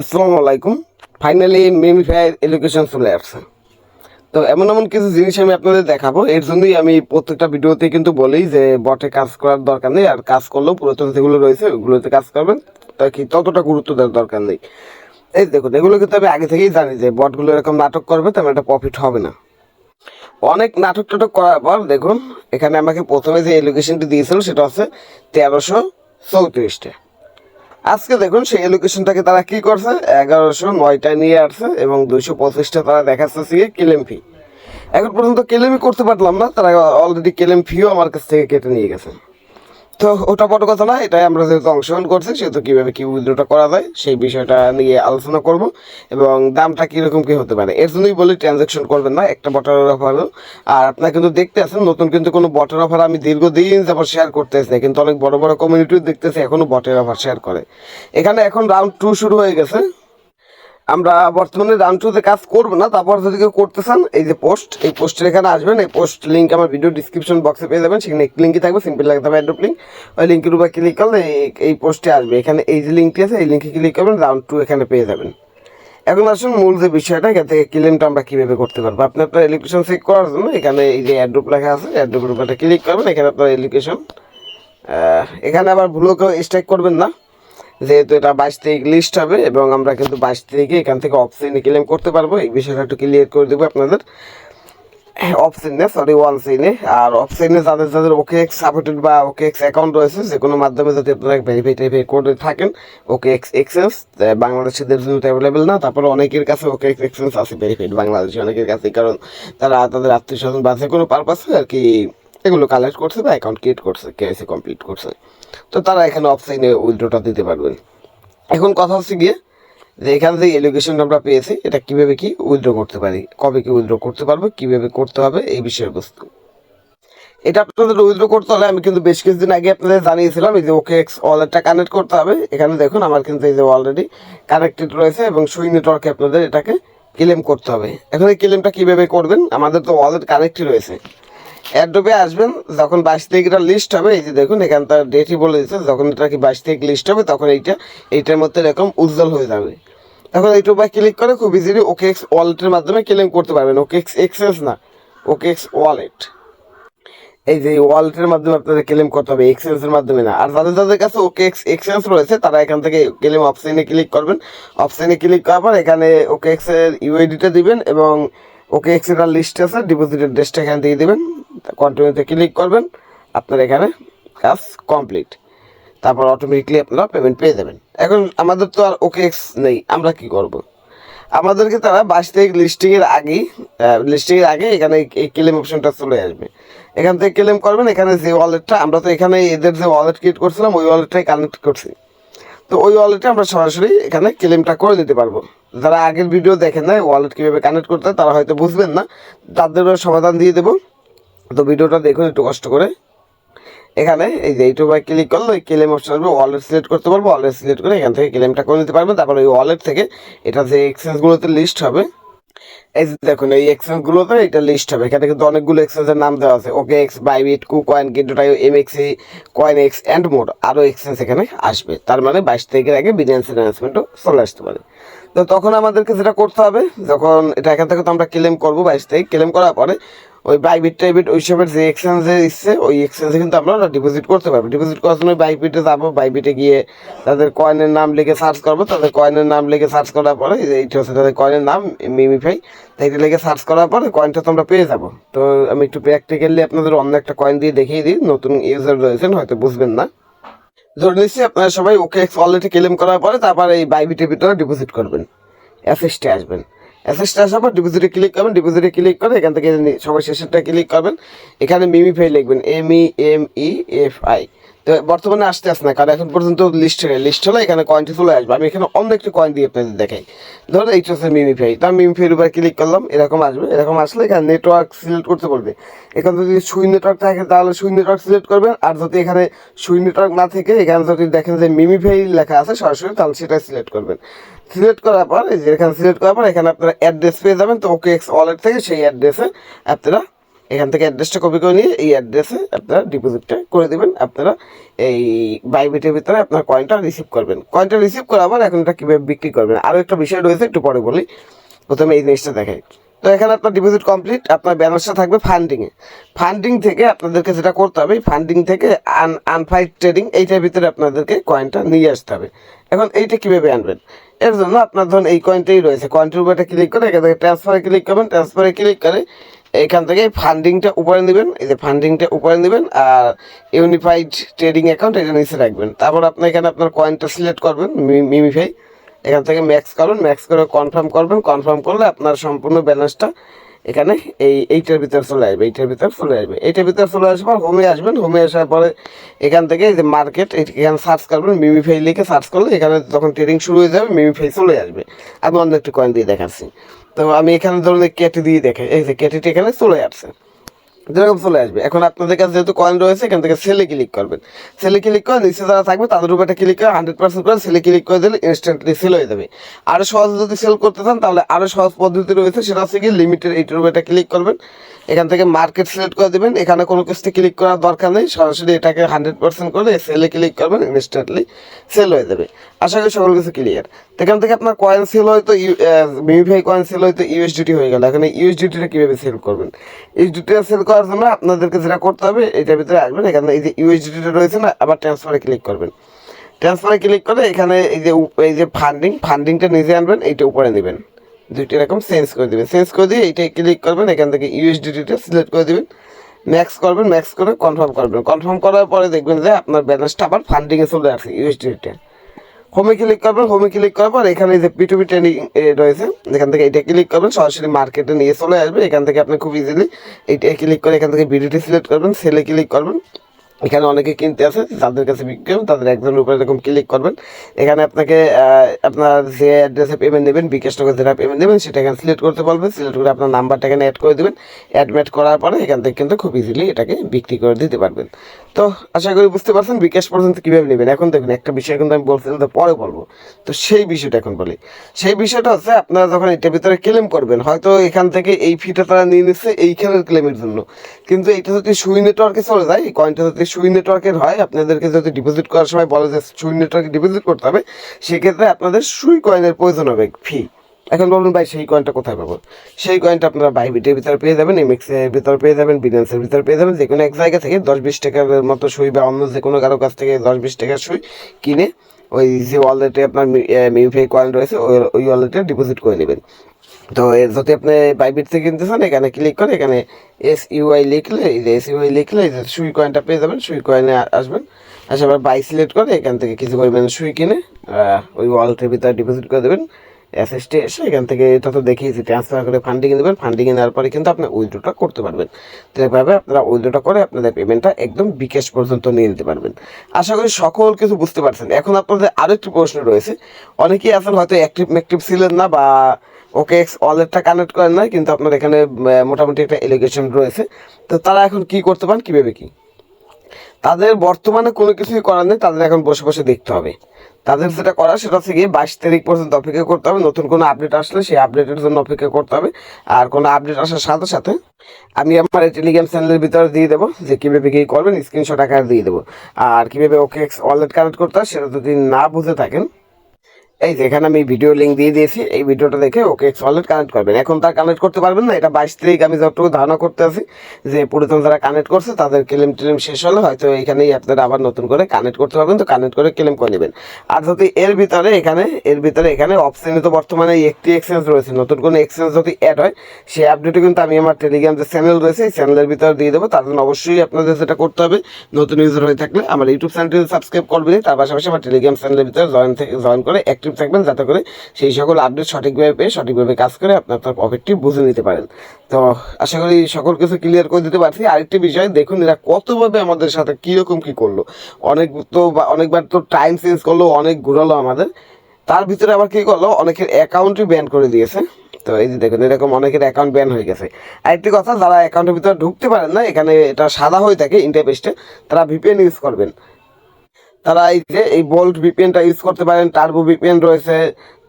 আসসালামু আলাইকুম। Finally মেমিফায়ার education চলে আসছে। তো এমন এমন কিছু জিনিস আমি আপনাদের দেখাবো। এর জন্যই আমি প্রত্যেকটা ভিডিওতে কিন্তু বলি যে বটে কাজ করার দরকার নেই, আর কাজ করলেও পুরাতন যেগুলো রয়েছে ওগুলোতে কাজ করবেন। কি ততটা গুরুত্ব দেওয়ার দরকার নেই। এই দেখুন, এগুলো কিন্তু আমি আগে থেকেই জানি যে বটগুলো এরকম নাটক করবে, তেমন একটা প্রফিট হবে না। অনেক নাটক টাটক করার পর, দেখুন, এখানে আমাকে প্রথমে যে এডুকেশনটি দিয়েছিল, সেটা হচ্ছে তেরোশো চৌত্রিশটা। আজকে দেখুন সেই লোকেশনটাকে তারা কি করছে? এগারোশো নয়টা নিয়ে আসছে এবং দুইশো পঁচিশটা তারা দেখাচ্ছে সিগে কেলেম ফি এখন পর্যন্ত কেলেমি করতে পারলাম না, তারা অলরেডি কেলেম ফিও আমার কাছ থেকে কেটে নিয়ে গেছে। তো ওটা বড় কথা না, এটাই আমরা যেহেতু অংশগ্রহণ করছি, সেহেতু কীভাবে কী উইথড্রটা করা যায়, সেই বিষয়টা নিয়ে আলোচনা করব এবং দামটা কীরকম কী হতে পারে। এর জন্যই বলি ট্রানজ্যাকশন করবেন না, একটা বটার অফারও আর আপনারা কিন্তু দেখতে আছেন, নতুন কিন্তু কোনো বটের অফার আমি দীর্ঘদিন যাবার শেয়ার করতেছি কিন্তু অনেক বড় বড় কমিউনিটিও দেখতেছি এখনও বটের অফার শেয়ার করে। এখানে এখন রাউন্ড টু শুরু হয়ে গেছে। আমরা বর্তমানে রাউন্ড টুতে কাজ করব না, তারপর যদি কেউ করতে চান, এই যে পোস্ট এই পোস্টের এখানে আসবেন, এই পোস্ট লিঙ্ক আমার ভিডিও ডিসক্রিপশন বক্সে পেয়ে যাবেন, সেখানে এক লিঙ্কই থাকবে সিম্পল লাগতে হবে অ্যাড্রপ লিঙ্ক ওই লিঙ্কের উপর ক্লিক করলে এই- পোস্টে আসবে। এখানে এই যে লিঙ্কটি আছে, এই লিঙ্কে ক্লিক করবেন রাউন্ড টু এখানে পেয়ে যাবেন। এখন আসুন মূল যে বিষয়টা, এখান থেকে ক্লেমটা আমরা কীভাবে করতে পারব। আপনি আপনার এডুকেশন চেক করার জন্য এখানে এই যে অ্যাড্রপ লেখা আছে অ্যাড্রপের উপরে ক্লিক করবেন, এখানে আপনার এডুকেশন এখানে আবার ভুলও কেউ স্ট্রাইক করবেন না। যেহেতু এটা বাইশ তারিখ লিস্ট হবে এবং আমরা কিন্তু বাইশ তারিখে এখান থেকে অপশনে ক্লেম করতে পারব। এই বিষয়টা একটু ক্লিয়ার করে দেবো আপনাদের। অপশনে সরি ওয়ান সিনে আর অপশনে যাদের যাদের ওকে এক্স সাপোর্টেড বা ওকে এক্স অ্যাকাউন্ট রয়েছে, যে কোনো মাধ্যমে যদি আপনারা ভেরিফাই টেরিফাই করে থাকেন ওকে এক্স এক্সেন্স বাংলাদেশিদের জন্য অ্যাভেলেবেল না, তারপরে অনেকের কাছে ওকে এক্স এক্সেন্স আছে ভেরিফাইড বাংলাদেশি অনেকের কাছে, কারণ তারা তাদের আত্মীয় স্বজন বা যে কোনো পারপাসে আর কি এগুলো কালেক্ট করছে বা অ্যাকাউন্ট ক্রিয়েট করছে কেএসি কমপ্লিট করছে। তো তারা এখানে অফসাইনে উইথড্রটা দিতে পারবেন। এখন কথা হচ্ছে গিয়ে যে এখান থেকে এডুকেশন আমরা পেয়েছি, এটা কীভাবে কি উইথড্র করতে পারি, কবে কি উইথড্র করতে পারব, কীভাবে করতে হবে, এই বিষয়বস্তু এটা আপনাদের উইথড্র করতে হলে আমি কিন্তু বেশ কিছুদিন আগে আপনাদের জানিয়েছিলাম, এই যে ওকে এক্স ওয়ালেটটা কানেক্ট করতে হবে। এখানে দেখুন আমার কিন্তু এই যে অলরেডি কানেক্টেড রয়েছে এবং সুই নেটওয়ার্কে আপনাদের এটাকে ক্লেম করতে হবে। এখন এই ক্লেমটা কীভাবে করবেন? আমাদের তো ওয়ালেট কানেক্টই রয়েছে। অ্যাডোবে আসবেন, যখন বাইশ তারিখটা লিস্ট হবে, এই যে দেখুন, এখান তার ডেটই বলে দিচ্ছে যখন এটা কি বাইশ তারিখ লিস্ট হবে, তখন এইটা, এইটার মধ্যে এরকম উজ্জ্বল হয়ে যাবে। তখন এইটু বা ক্লিক করে খুব ইজিলি ওকে এক্স ওয়ালেটের মাধ্যমে ক্লেম করতে পারবেন। ওকে এক্স এক্সেস না ওকে এক্স ওয়ালেট এই যে ওয়ালেটের মাধ্যমে আপনাদের ক্লেম করতে হবে এক্সচেঞ্জের মাধ্যমে না। আর যাদের যাদের কাছে ওকে এক্স এক্সচেঞ্জ রয়েছে, তারা এখান থেকে ক্লেম অপশনে ক্লিক করবেন। অপশনে ক্লিক করার পর এখানে ওকে এক্সের ইউআইডিটা দিবেন এবং ওকে এক্সের লিস্ট আছে ডিপোজিটের ড্রেসটা এখানে দিয়ে দেবেন কন্টিনিউতে ক্লিক করবেন, আপনার এখানে কাজ কমপ্লিট তারপর অটোমেটিকলি আপনারা পেমেন্ট পেয়ে যাবেন। এখন আমাদের তো আর ওকে এক্স নেই, আমরা কি করব? আমাদেরকে তারা বাইশ তারিখ লিস্টিংয়ের আগেই লিস্টিংয়ের আগে এখানে এই ক্লেম অপশনটা চলে আসবে। এখান থেকে ক্লেম করবেন, এখানে যে ওয়ালেটটা আমরা তো এখানে এদের যে ওয়ালেট ক্রিয়েট করছিলাম, ওই ওয়ালেটটাই কানেক্ট করছি। তো ওই ওয়ালেটে আমরা সরাসরি এখানে ক্লেমটা করে দিতে পারব। যারা আগের ভিডিও দেখেন না ওয়ালেট কীভাবে কানেক্ট করতে হয়, তারা হয়তো বুঝবেন না। তাদেরও সমাধান দিয়ে দেবো। তো ভিডিওটা দেখুন, একটু কষ্ট করে। এখানে এই যে এইটু বাই ক্লিক করলে ক্লেম অপশন আসবে ওয়ালেট সিলেক্ট করতে পারব ওয়ালেট সিলেক্ট করে এখান থেকে ক্লেমটা করে নিতে পারবেন। তারপর ওই ওয়ালেট থেকে এটা যে এক্সচেঞ্জগুলোতে লিস্ট হবে, এই যে দেখুন, এই এক্সচেঞ্জগুলোতে এটা লিস্ট হবে। এখানে কিন্তু অনেকগুলো এক্সচেঞ্জের নাম দেওয়া আছে। OKX Bybit KuCoin কিন্টুটাই M X coin X and more আরও এক্সচেঞ্জ এখানে আসবে। তার মানে বাইশ তারিখের আগে বিনিয়ান্স অ্যানাউন্সমেন্টও চলে আসতে পারে। তো তখন আমাদেরকে যেটা করতে হবে, যখন এটা এখান থেকে তো আমরা ক্লেম করব বাইশ তারিখ ক্লেম করার পরে ওই বাইবিট টাইবিট ওই সবের যে এক্সচেঞ্জে ইচ্ছে ওই এক্সচেঞ্জে কিন্তু আমরা ডিপোজিট করতে পারব। ডিপোজিট করার জন্য বাইবিটে যাব বাইবিটে গিয়ে তাদের কয়েনের নাম লিখে সার্চ করব। তাদের কয়েনের নাম লিখে সার্চ করার পরে এইটা হচ্ছে তাদের কয়েনের নাম মিমিফাই তাই এটা লিখে সার্চ করার পরে কয়েনটা তো আমরা পেয়ে যাব। তো আমি একটু প্র্যাকটিক্যালি আপনাদের অন্য একটা কয়েন দিয়ে দেখিয়ে দিই, নতুন ইউজার রয়েছেন, হয়তো বুঝবেন না। ধরে নিচ্ছি আপনারা সবাই ওকে অলরেডি ক্লেম করার পরে তারপর এই বাইবিটের ভিতরে ডিপোজিট করবেন। অ্যাসেসটে আসবেন। অ্যাসেসটা আসার পর ডিপোজিটে ক্লিক করবেন ডিপোজিটে ক্লিক করে এখান থেকে সবাই শেষেরটা ক্লিক করবেন। এখানে মিমি ফাই লিখবেন M E M E F I বর্তমানে আসতে আসে না, কারণ এখন পর্যন্ত লিস্ট লিস্ট হলে এখানে কয়েনটি চলে আসবে। আমি এখানে অন্য একটি কয়েন দিয়ে আপনাদের দেখাই। ধরুন এইটা হচ্ছে মিমিফাই তো আমি মিমিফাইয়ের উপর ক্লিক করলাম, এরকম আসবে। এরকম আসলে এখানে নেটওয়ার্ক সিলেক্ট করতে বলবে। এখানে যদি সুই নেটওয়ার্ক থাকে, তাহলে সুই নেটওয়ার্ক সিলেক্ট করবেন। আর যদি এখানে সুই নেটওয়ার্ক না থেকে, এখানে যদি দেখেন যে মিমিফাই লেখা আছে সরাসরি, তাহলে সেটা সিলেক্ট করবেন। সিলেক্ট করার পর, এই যে এখানে সিলেক্ট করার পর, এখানে আপনারা অ্যাড্রেস পেয়ে যাবেন। তো ওকে এক্স ওয়ালেট থেকে সেই অ্যাড্রেসে আপনারা এখান থেকে অ্যাড্রেসটা কপি করে নিয়ে এই অ্যাড্রেসে আপনারা ডিপোজিটটা করে দেবেন। আপনারা এই বাইবিটের ভিতরে আপনার কয়েনটা রিসিভ করবেন। কয়েনটা রিসিভ করার আবার এখন এটা কীভাবে বিক্রি করবেন? আরও একটা বিষয় রয়েছে, একটু পরে বলি। প্রথমে এই জিনিসটা দেখাই। তো এখানে আপনার ডিপোজিট কমপ্লিট আপনার ব্যালেন্সটা থাকবে ফান্ডিংয়ে ফান্ডিং থেকে আপনাদেরকে যেটা করতে হবে ফান্ডিং থেকে আন আনফাইড ট্রেডিং এইটার ভিতরে আপনাদেরকে কয়েনটা নিয়ে আসতে হবে। এখন এইটা কীভাবে আনবেন? এর জন্য আপনার ধরুন এই কয়েনটাই রয়েছে। কয়েনটির উপরে ক্লিক করে এখান থেকে ট্রান্সফারে ক্লিক করবেন। ট্রান্সফারে ক্লিক করে এখান থেকে ফান্ডিংটা উপরে নেবেন, এই যে ফান্ডিংটা উপরে নেবেন আর ইউনিফাইড ট্রেডিং অ্যাকাউন্ট এটা নিচে রাখবেন। তারপর আপনি এখানে আপনার কয়েনটা সিলেক্ট করবেন মিমিফাই এখান থেকে ম্যাক্স করুন ম্যাক্স করে কনফার্ম করবেন কনফার্ম করলে আপনার সম্পূর্ণ ব্যালেন্সটা এখানে এই এইটার ভিতরে চলে আসবে, এইটার ভিতরে চলে আসবে। এইটার ভিতরে চলে আসার পর হোমে আসবেন হোমে আসার পরে এখান থেকে এই যে মার্কেট এখানে সার্চ করবেন মিমিফাই লিখে সার্চ করলে এখানে যখন ট্রেডিং শুরু হয়ে যাবে মিমিফাই চলে আসবে। আমি অন্য একটি কয়েন দিয়ে দেখাচ্ছি। তো আমি এখানে ধরুন কেটে দিয়ে দেখে, এই যে কেটেটি এখানে চলে আসছে। যেরকম চলে আসবে। এখন আপনাদের কাছে যেহেতু কয়েন রয়েছে, এখান থেকে সেলে ক্লিক করবেন। সেলে ক্লিক করে নিচে যারা থাকবে, তাদের উপরে ক্লিক করে হান্ড্রেড পার্সেন্ট করে সেলে ক্লিক করে দিলে ইনস্ট্যান্টলি সেল হয়ে যাবে। আরও সহজ যদি সেল করতে চান, তাহলে আরও সহজ পদ্ধতি রয়েছে, সেটা হচ্ছে কি লিমিটেড এইটার উপরে ক্লিক করবেন। এখান থেকে মার্কেট সিলেক্ট করে দেবেন। এখানে কোনো কিছুতে ক্লিক করার দরকার নেই। সরাসরি এটাকে হান্ড্রেড পার্সেন্ট করে সেলে ক্লিক করবেন ইনস্ট্যান্টলি সেল হয়ে যাবে। আশা করি সকল কিছু ক্লিয়ার এখান থেকে আপনার কয়েন সেল হয়তো মিমিফাই কয়েন সেল হয়তো ইউএসডিটি হয়ে গেল। এখন ইউএসডিটিটা কীভাবে সেল করবেন? ইউএসডিটিটা সেল করার জন্য আপনাদেরকে যেটা করতে হবে, এটার ভিতরে আসবেন এখানে এই যে ইউএসডিটিটা রয়েছে না, আবার ট্রান্সফারে ক্লিক করবেন। ট্রান্সফারে ক্লিক করে এখানে এই যে এই যে ফান্ডিং ফান্ডিংটা নিজে আনবেন, এইটা উপরে নেবেন। দুইটা এরকম চেঞ্জ করে দেবেন। চেঞ্জ করে দিয়ে এইটাই ক্লিক করবেন, এখান থেকে ইউএসডিটিটা সিলেক্ট করে দেবেন। ম্যাক্স করবেন ম্যাক্স করে কনফার্ম করবেন। কনফার্ম করার পরে দেখবেন যে আপনার ব্যালেন্সটা আবার ফান্ডিংয়ে চলে আসছে ইউএসডিটিটা হোমে ক্লিক করবেন হোমে ক্লিক করার পর এখানে যে পিটুপি ট্রেনিং রয়েছে, এখান থেকে এটা ক্লিক করবেন, সরাসরি মার্কেটে নিয়ে চলে আসবে। এখান থেকে আপনি খুব ইজিলি এইটা ক্লিক করে এখান থেকে ভিডিওটি সিলেক্ট করবেন সেলে ক্লিক করবেন। এখানে অনেকে কিনতে আছে যাদের কাছে বিক্রি হবে তাদের একজনের উপরে এরকম ক্লিক করবেন। এখানে আপনাকে আপনার যে অ্যাড্রেসে পেমেন্ট নেবেন, বিকাশ টাকা যেটা পেমেন্ট নেবেন, সেটা এখানে সিলেক্ট করতে পারবেন সিলেক্ট করে আপনার নাম্বারটা এখানে অ্যাড করে দেবেন। অ্যাডমিট করার পরে এখান থেকে কিন্তু খুব ইজিলি এটাকে বিক্রি করে দিতে পারবেন। তো আশা করি বুঝতে পারছেন বিকাশ পর্যন্ত কীভাবে নেবেন। এখন দেখুন, একটা বিষয় কিন্তু আমি বলছিলাম তো পরে বলব। তো সেই বিষয়টা এখন বলি। সেই বিষয়টা হচ্ছে, আপনারা যখন এটার ভিতরে ক্লেম করবেন, হয়তো এখান থেকে এই ফিটা তারা নিয়ে নিচ্ছে এইখানের ক্লেমের জন্য। কিন্তু এটা যদি সুই নেটওয়ার্কে চলে যায়, এই কয়েনটা যদি সুই নেটওয়ার্কের হয়, আপনাদেরকে যদি ডিপোজিট করার সময় বলে যে সুই নেটওয়ার্কে ডিপোজিট করতে হবে, সেক্ষেত্রে আপনাদের সুই কয়েনের প্রয়োজন হবে ফি এখন বলুন ভাই, সেই কয়েনটা কোথায় পাবো? সেই কয়েনটা আপনারা বাইবিটের ভিতরে পেয়ে যাবেন এমএক্সের ভিতরে পেয়ে যাবেন বিনান্সের ভিতরে পেয়ে যাবেন, যে কোনো এক জায়গা থেকে দশ বিশ টাকার মতো সুই বা অন্য যে কোনো কারও কাছ থেকে দশ বিশ টাকার সুই কিনে ওই যে ওয়ালেটে আপনার মিউফাই কয়েন রয়েছে, ওই ওয়ালেটে ডিপোজিট করে নেবেন। তো যদি আপনি বাইবিট থেকে কিনতে চান, এখানে ক্লিক করে এখানে এস ইউআই লিখলে, এই যে এস ইউআই লিখলে, এই যে সুই কয়েনটা পেয়ে যাবেন, সুই কয়েনে আসবেন। আসার পর বাই সিলেক্ট করে এখান থেকে কিছু পরিমাণে সুই কিনে ওই ওয়ালেটের ভিতরে ডিপোজিট করে দেবেন। এসএসটি এসে এখান থেকে এটা তো দেখিয়েছি ট্রান্সফার করে ফান্ডিং দেবেন। ফান্ডিং নেওয়ার পরে কিন্তু আপনি উইথড্রটা করতে পারবেন। তো এভাবে আপনারা উইথড্রটা করে আপনাদের পেমেন্টটা একদম বিকাশ পর্যন্ত নিয়ে নিতে পারবেন। আশা করি সকল কিছু বুঝতে পারছেন। এখন আপনাদের আরেকটি প্রশ্ন রয়েছে। অনেকেই আছেন হয়তো অ্যাক্টিভ ম্যাক্টিভ ছিলেন না বা ওকে এক্স ওয়ালেটটা কানেক্ট করেন না কিন্তু আপনার এখানে মোটামুটি একটা এলিগেশন রয়েছে। তো তারা এখন কি করতে পারেন কীভাবে কি? তাদের বর্তমানে কোনো কিছুই করার নেই, তাদের এখন বসে বসে দেখতে হবে। তাদের যেটা করা সেটা হচ্ছে গিয়ে বাইশ তারিখ পর্যন্ত অপেক্ষা করতে হবে। নতুন কোনো আপডেট আসলে সেই আপডেটের জন্য অপেক্ষা করতে হবে। আর কোনো আপডেট আসার সাথে সাথে আমি আমার টেলিগ্রাম চ্যানেলের ভিতরে দিয়ে দেবো যে কীভাবে কী করবেন স্ক্রিনশট আকার দিয়ে দেবো। আর কীভাবে ওকে ওয়ালেট কানেক্ট করতে হয় সেটা যদি না বুঝে থাকেন এই যে এখানে আমি ভিডিও লিঙ্ক দিয়ে দিয়েছি, এই ভিডিওটা দেখে ওকে ওয়ালেট কানেক্ট করবেন। এখন তার কানেক্ট করতে পারবেন না, এটা বাইশ তারিখ আমি যতটুকু ধারণা করতে আছি যে পুরাতন যারা কানেক্ট করছে, তাদের ক্লেম টেলেম শেষ হলে হয়তো এখানেই আপনারা আবার নতুন করে কানেক্ট করতে পারবেন, তো কানেক্ট করে ক্লেম করে নেবেন। আর যদি এর ভিতরে এখানে, এর ভিতরে এখানে অপশানে তো বর্তমানে একটি এক্সচেঞ্জ রয়েছে, নতুন কোনো এক্সচেঞ্জ যদি অ্যাড হয়, সেই আপডেটও কিন্তু আমি আমার টেলিগ্রাম যে চ্যানেল রয়েছে, এই চ্যানেলের ভিতরে দিয়ে দেবো। তার জন্য অবশ্যই আপনাদের সেটা করতে হবে, নতুন ইউজার হয়ে থাকলে আমার ইউটিউব চ্যানেলটি সাবস্ক্রাইব করবেন তার পাশাপাশি আমার টেলিগ্রাম চ্যানেলের ভিতরে জয়েন থেকে জয়েন করে অ্যাক্টিভ থাকবেন যাতে করে সেই সকল আপডেট সঠিকভাবে পেয়ে সঠিকভাবে কাজ করে আপনার তার প্রফিটটি বুঝে নিতে পারেন। তো আশা করি সকল কিছু ক্লিয়ার করে দিতে পারছি। আরেকটি বিষয়, দেখুন এরা কতভাবে আমাদের সাথে কীরকম কী করল। অনেক তো অনেকবার তো টাইম চেঞ্জ করল, অনেক ঘুরালো আমাদের। তার ভিতরে আবার কী করল? অনেকের অ্যাকাউন্টই ব্যান করে দিয়েছে। তো এই যে দেখুন, এরকম অনেকের অ্যাকাউন্ট ব্যান হয়ে গেছে। আরেকটি কথা, যারা অ্যাকাউন্টের ভিতরে ঢুকতে পারেন না, এখানে এটা সাদা হয়ে থাকে ইন্টারপেস্টে তারা ভিপিএন ইউজ করবেন। তারা এই যে এই বোল্ট ভিপিএনটা ইউজ করতে পারেন টার্বো ভিপিএন রয়েছে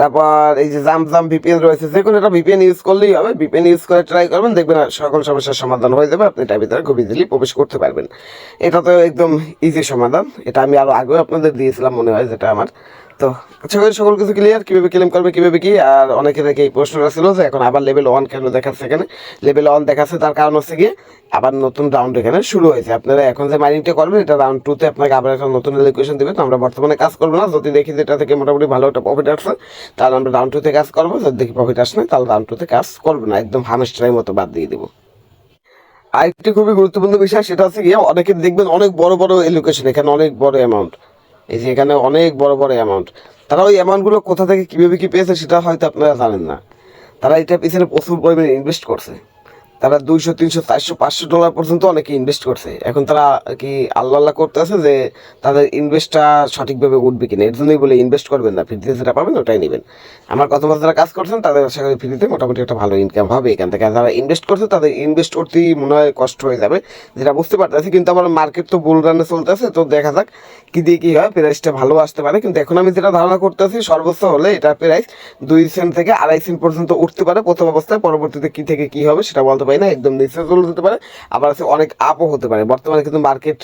তারপর এই যে জাম জাম ভিপিএন রয়েছে, যে কোনো একটা ভিপিএন ইউজ করলেই হবে। ভিপিএন ইউজ করে ট্রাই করবেন, দেখবেন সকল সমস্যার সমাধান হয়ে যাবে। আপনি এটার ভিতরে খুব ইজিলি প্রবেশ করতে পারবেন। এটা তো একদম ইজি সমাধান। এটা আমি আরও আগেও আপনাদের দিয়েছিলাম, মনে হয় যেটা আমার। তো আচ্ছা করে সকল কিছু ক্লিয়ার কীভাবে ক্লেম করবে, কীভাবে কি? আর অনেকে থেকে এই প্রশ্নটা ছিল যে এখন আবার লেভেল ওয়ান কেন দেখাচ্ছে এখানে? লেভেল ওয়ান দেখাচ্ছে, তার কারণ হচ্ছে গিয়ে আবার নতুন রাউন্ড এখানে শুরু হয়েছে। আপনারা এখন যে মাইনিংটা করবেন, এটা রাউন্ড টুতে আপনাকে আবার একটা নতুন এলিকুয়েশন দেবে। তো আমরা বর্তমানে কাজ করব না। যদি দেখি যে এটা থেকে মোটামুটি ভালো একটা প্রফিট আসছে তাহলে আমরা রাউন্ড টুতে কাজ করব। যদি দেখি প্রফিট আসে না তাহলে রাউন্ড টুতে কাজ করব না। একদম হামেস্টারের মতো বাদ দিয়ে দেবো। আরেকটি খুবই গুরুত্বপূর্ণ বিষয়, সেটা হচ্ছে গিয়ে অনেকে দেখবেন অনেক বড় বড় এলোকেশন এখানে অনেক বড় অ্যামাউন্ট এই যে এখানে অনেক বড় বড় অ্যামাউন্ট তারা ওই অ্যামাউন্টগুলো কোথা থেকে কীভাবে কী পেয়েছে, সেটা হয়তো আপনারা জানেন না। তারা এটা পিছনে প্রচুর পরিমাণে ইনভেস্ট করছে। তারা দুইশো, তিনশো, চারশো, পাঁচশো ডলার পর্যন্ত অনেকে ইনভেস্ট করছে। এখন তারা কি আল্লাহ আল্লাহ করতে আছে যে তাদের ইনভেস্টটা সঠিকভাবে উঠবে কিনা? এর জন্যই বলে ইনভেস্ট করবেন না। ফ্রিতে যেটা পাবেন ওটাই নেবেন। আমার কত মাস যারা কাজ করছেন, তাদের আশা করি ফ্রিতে মোটামুটি একটা ভালো ইনকাম হবে এখান থেকে। যারা ইনভেস্ট করছে, তাদের ইনভেস্ট করতেই মনে হয় কষ্ট হয়ে যাবে। যেটা বুঝতে পারতেছি, কিন্তু আমার মার্কেট তো বুল রানে চলতেছে, তো দেখা যাক কি দিয়ে কি হয়। প্রাইসটা ভালো আসতে পারে। কিন্তু এখন আমি যেটা ধারণা করতেছি, সর্বোচ্চ হলে এটা প্রাইস দুই সেন্ট থেকে আড়াই সেন্ট পর্যন্ত উঠতে পারে প্রথম অবস্থায়। পরবর্তীতে কি থেকে কি হবে, সেটা বলতে পারি না, একদম নিচে হতে পারে, আবার আছে অনেক আপও হতে পারে। বর্তমানে কিন্তু মার্কেট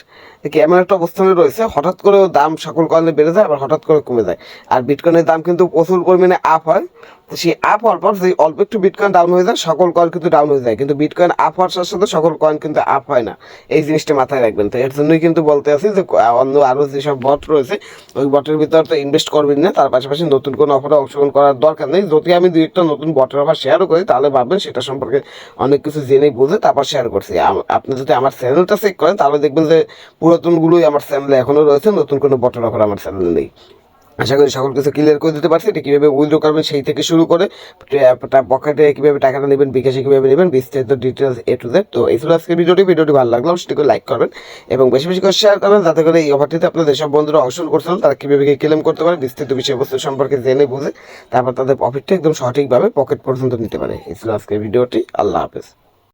এমন একটা অবস্থানে রয়েছে, হঠাৎ করে দাম সকল কারণে বেড়ে যায়, আবার হঠাৎ করে কমে যায়। আর বিটকয়েনের দাম কিন্তু প্রচুর পরিমাণে আপ হয়। সেই আপ হওয়ার পর যে অল্প একটু বিটকয়েন ডাউন হয়ে যায়, সকল কয়েন কিন্তু ডাউন হয়ে যায়। কিন্তু বিটকয়েন আপ হওয়ার সাথে সাথে সকল কয়েন কিন্তু আপ হয় না। এই জিনিসটা মাথায় রাখবেন। তো এর জন্যই কিন্তু বলতে আছি যে, অন্য আরও যেসব বট রয়েছে, ওই বটের ভিতর তো ইনভেস্ট করবেন না। তার পাশাপাশি নতুন কোনো অফারে অংশগ্রহণ করার দরকার নেই। যদি আমি দুই একটা নতুন বটের অফার শেয়ারও করি, তাহলে ভাববেন সেটা সম্পর্কে অনেক কিছু জেনে বুঝে তারপর শেয়ার করছি। আপনি যদি আমার চ্যানেলটা চেক করেন, তাহলে দেখবেন যে পুরাতনগুলোই আমার চ্যানেলে এখনও রয়েছে, নতুন কোনো বটের অফার আমার চ্যানেলে নেই। আশা করি সকল কিছু ক্লিয়ার করে দিতে পারছি। এটা কীভাবে উইথড্র করবেন, সেই থেকে শুরু করে পকেটে কীভাবে টাকাটা নেবেন, বিকাশে কীভাবে নেবেন, বিস্তারিত ডিটেলস এ টু জেড তো এই ছিল আজকে ভিডিওটি। ভিডিওটি ভালো লাগল করে লাইক করবেন এবং বেশি বেশি করে শেয়ার করবেন, যাতে করে এই অফারটিতে আপনাদের যেসব বন্ধুরা অংশগ্রহণ করছিলেন তারা কীভাবে ক্লেম করতে পারে, বিস্তারিত বিষয়বস্তু সম্পর্কে জেনে বুঝে তারপর তাদের প্রফিটটা একদম সঠিকভাবে পকেট পর্যন্ত নিতে পারে। এই ছিল আজকের ভিডিওটি। আল্লাহ হাফেজ।